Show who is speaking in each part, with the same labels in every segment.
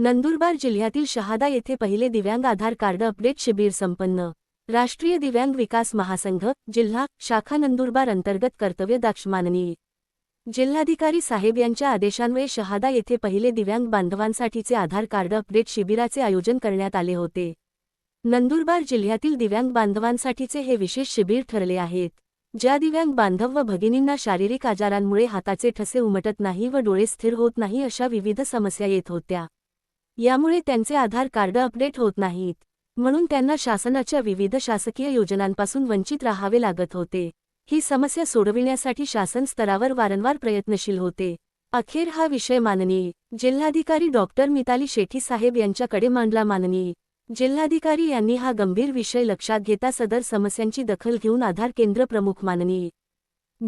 Speaker 1: नंदुरबार जिल्ह्यातील शहादा येथे पहिले दिव्यांग आधार कार्ड अपडेट शिबिर संपन्न. राष्ट्रीय दिव्यांग विकास महासंघ जिल्हा शाखा नंदुरबार अंतर्गत कर्तव्य दाक्ष माननीय जिल्हाधिकारी साहेब यांच्या आदेशान्वये शहादा येथे पहिले दिव्यांग बांधवांसाठीचे आधार कार्ड अपडेट शिबिराचे आयोजन करण्यात आले होते. नंदुरबार जिल्ह्यातील दिव्यांग बांधवांसाठीचे हे विशेष शिबिर ठरले आहेत. ज्या दिव्यांग बांधव व भगिनींना शारीरिक आजारांमुळे हाताचे ठसे उमटत नाही व डोळे स्थिर होत नाही अशा विविध समस्या येत होत्या. यामुळे त्यांचे आधार कार्ड अपडेट होत नाहीत. म्हणून त्यांना शासनाच्या विविध शासकीय योजनांपासून वंचित राहावे लागत होते. ही समस्या सोडविण्यासाठी शासन स्तरावर वारंवार प्रयत्नशील होते. अखेर हा विषय माननीय. जिल्हाधिकारी डॉक्टर मिताली शेठी साहेब यांच्याकडे मांडला माननीय. जिल्हाधिकारी यांनी हा गंभीर विषय लक्षात घेता सदर समस्यांची दखल घेऊन आधार केंद्र प्रमुख माननीय.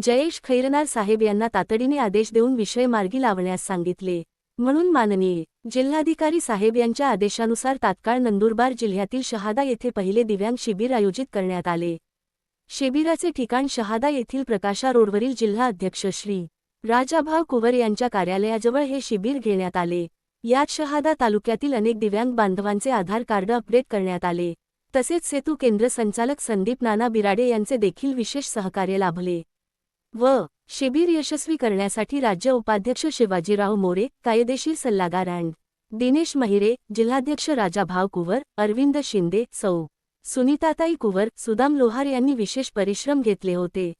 Speaker 1: जयेश खैरनार साहेब यांना तातडीने आदेश देऊन विषय मार्गी लावण्यास सांगितले. म्हणून माननीय जिल्हाधिकारी साहेब यांच्या आदेशानुसार तात्काळ नंदुरबार जिल्ह्यातील शहादा येथे पहिले दिव्यांग शिबिर आयोजित करण्यात आले. शिबिराचे ठिकाण शहादा येथील प्रकाशा रोडवरील जिल्हा अध्यक्ष श्री राजाभाव कुवर यांच्या कार्यालयाजवळ हे शिबिर घेण्यात आले. यात शहादा तालुक्यातील अनेक दिव्यांग बांधवांचे आधार कार्ड अपडेट करण्यात आले. तसेच सेतू केंद्र संचालक संदीप नाना बिराडे यांचे देखील विशेष सहकार्य लाभले. व शिबिर यशस्वी करण्यासाठी राज्य उपाध्यक्ष शिवाजीराव मोरे कायदेशीर सल्लागार अँड दिनेश महिरे जिल्हाध्यक्ष राजाभाव कुवर अरविंद शिंदे सौ. सुनीताताई कुवर सुदाम लोहार यांनी विशेष परिश्रम घेतले होते.